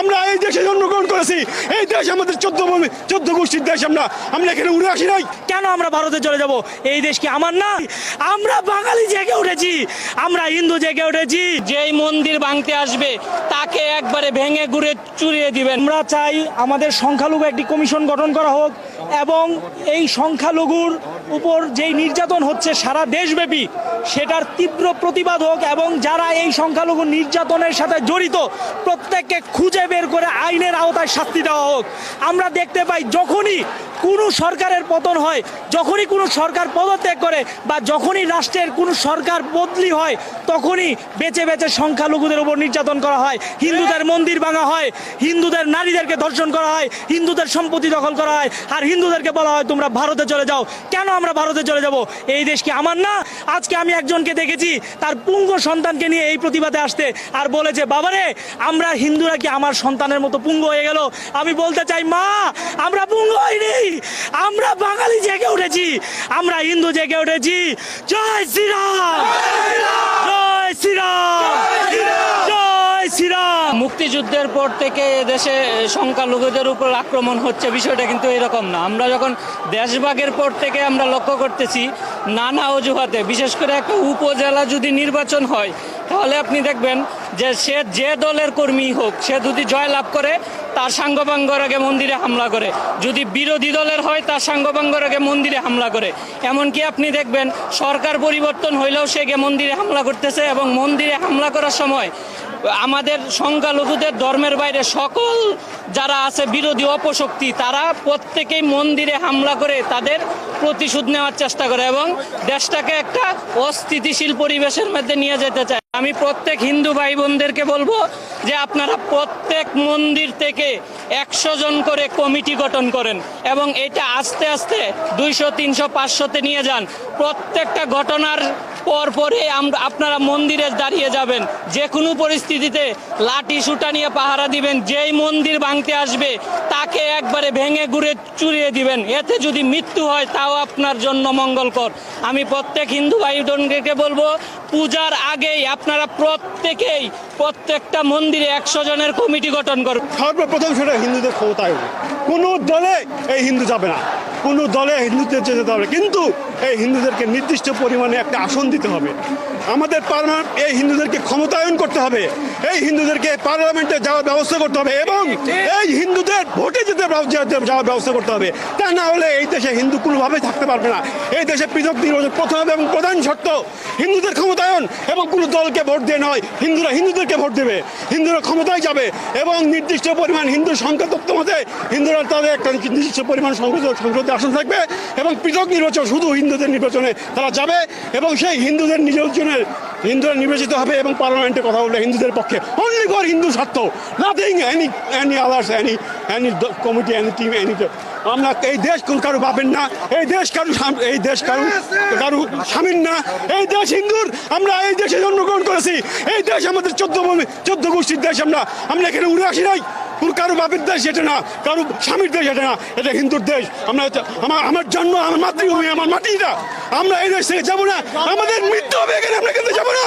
আমরা এই দেশে জন্মগ্রহণ করেছি। এই দেশ আমাদের চোদ্দ চোদ্দ গোষ্ঠীর দেশ আমরা। আমরা এখানে উড়ে আসি নাই। কেন আমরা ভারতে চলে যাব? এই দেশ কি আমার না? আমরা বাঙালি জেগে উঠেছি। আমরা হিন্দু জেগে উঠেছি। যেই মন্দির ভাঙতে আসবে তাকে একবারে ভেঙে ঘুরে চুরিয়ে দিবেন। আমরা চাই আমাদের সংখ্যালঘু একটি কমিশন গঠন করা হোক এবং এই সংখ্যালঘুর উপর যেই নির্যাতন হচ্ছে সারা দেশব্যাপী সেটার তীব্র প্রতিবাদ হোক এবং যারা এই সংখ্যালঘু নির্যাতনের সাথে জড়িত, প্রত্যেককে খুঁজে বের করে আইনের আওতায় শাস্তি দেওয়া হোক। আমরা দেখতে পাই যখনই কোনো সরকারের পতন হয়, যখনই কোনো সরকার পদত্যাগ করে বা যখনই রাষ্ট্রের কোনো সরকার বদলি হয়, তখনই বেঁচে বেঁচে সংখ্যালঘুদের উপর নির্যাতন করা হয়। হিন্দুদের মন্দির ভাঙা হয়, হিন্দুদের নারীদেরকে ধর্ষণ করা হয়, হিন্দুদের সম্পত্তি দখল করা হয়, আর হিন্দুদেরকে বলা হয়, তোমরা ভারতে চলে যাও। কেন আমরা ভারতে চলে যাব? এই দেশ কি আমার না? আজকে আমি একজনকে দেখেছি, তার পুঙ্গ সন্তানকে নিয়ে এই প্রতিবাদে আসতে, আর বলেছে বাবারে, আমরা হিন্দুরা কি আমার সন্তানের মতো পুঙ্গ হয়ে গেল? আমি বলতে চাই, মা, আমরা পুঙ্গ হইনি। আমরা বাঙালি জেগে উঠেছি, আমরা হিন্দু জেগে উঠেছি। জয় শ্রীরাম। জয় শ্রীরাম। জয় মুক্তিযুদ্ধের পর থেকে দেশে সংখ্যালঘুদের উপর আক্রমণ হচ্ছে, বিষয়টা কিন্তু এরকম না। আমরা যখন দেশভাগের পর থেকে আমরা লক্ষ্য করতেছি, নানা অজুহাতে, বিশেষ করে একটা উপজেলা যদি নির্বাচন হয় তাহলে আপনি দেখবেন যে সে যে দলের কর্মী হোক, সে যদি জয় লাভ করে, তার সাঙ্গপাঙ্গর আগে মন্দিরে হামলা করে। যদি বিরোধী দলের হয়, তার সাঙ্গপাঙ্গর আগে মন্দিরে হামলা করে। এমনকি আপনি দেখবেন সরকার পরিবর্তন হইলেও সে গিয়ে মন্দিরে হামলা করতেছে এবং মন্দিরে হামলা করার সময় আমাদের সংখ্যালঘুদের ধর্মের বাইরে সকল যারা আছে বিরোধী অপশক্তি, তারা প্রত্যেকেই মন্দিরে হামলা করে তাদের প্রতিশোধ নেওয়ার চেষ্টা করে এবং দেশটাকে একটা অস্থিতিশীল পরিবেশের মধ্যে নিয়ে যেতে চায়। আমি প্রত্যেক হিন্দু ভাই বোনদেরকে বলব যে আপনারা প্রত্যেক মন্দির থেকে একশো জন করে কমিটি গঠন করেন এবং এটা আস্তে আস্তে দুইশো, তিনশো, পাঁচশোতে নিয়ে যান। প্রত্যেকটা ঘটনার পর পরে আমরা আপনারা মন্দিরে দাঁড়িয়ে যাবেন। যে কোনো পরিস্থিতিতে লাঠি সুটা নিয়ে পাহারা দিবেন, যেই মন্দির ভাঙতে আসবে, তাকে একবারে ভেঙে ঘুরে চুরিয়ে দিবেন। এতে যদি মৃত্যু হয়, তাও আপনার জন্য মঙ্গলকর। আমি প্রত্যেক হিন্দু ভাই বোনদেরকে বলব, পূজার আগেই আপনারা প্রত্যেকেই প্রত্যেকটা মন্দিরে একশো জনের কমিটি গঠন করুন। সর্বপ্রথম সেটা হিন্দুদের ক্ষমতায়ন কোনো দলে এই হিন্দু যাবে না। কোনো দলে হিন্দুদের যেতে হবে। কিন্তু এই হিন্দুদেরকে নির্দিষ্ট পরিমাণে একটা আসন দিতে হবে। আমাদের পার্লামেন্ট, এই হিন্দুদেরকে ক্ষমতায়ন করতে হবে। এই হিন্দুদেরকে পার্লামেন্টে যাওয়ার ব্যবস্থা করতে হবে এবং হিন্দুদের ভোটে যেতে যাওয়ার ব্যবস্থা করতে হবে। তা না হলে এই দেশে হিন্দু কোনোভাবেই থাকতে পারবে না। এই দেশে পৃথক নির্বাচন প্রথম এবং প্রধান শর্ত, হিন্দুদের ক্ষমতায়ন এবং কোনো দলকে ভোট দিয়ে নয়। হিন্দুরা হিন্দুদেরকে ভোট দেবে। হিন্দুরা ক্ষমতায় যাবে এবং নির্দিষ্ট পরিমাণ হিন্দু সংখ্যা তত্ত্ব মতে হিন্দুরা তাদের একটা নির্দিষ্ট পরিমাণ সংসদ সংসদে আসন থাকবে এবং পৃথক নির্বাচন শুধু হিন্দুদের নির্বাচনে তারা যাবে এবং সেই হিন্দুদের নির্বাচনের হিন্দুরা নির্বাচিত হবে এবং পার্লামেন্টে কথা বলবে হিন্দুদের পক্ষে। অনলি ফর হিন্দু স্বার্থ। Nothing any any others any any committee any team any আমরা এই দেশ কোন কারও পাবেন না এই দেশ কারু এই দেশ কারু কারু স্বামীর না এই দেশ হিন্দুর আমরা এই দেশে জন্মগ্রহণ করেছি এই দেশ আমাদের চোদ্দ চোদ্দ গোষ্ঠীর দেশ আমরা আমরা এখানে উড়ে আসি নাই কোন কারও বাপের দেশ এটা না কারও স্বামীর দেশ এটা না এটা হিন্দুর দেশ আমরা আমার আমার জন্ম আমার মাতৃভূমি আমার মাটি এটা আমরা এই দেশ থেকে যাব না আমাদের মৃত্যু হবে এখানে আমরা কিন্তু যাব না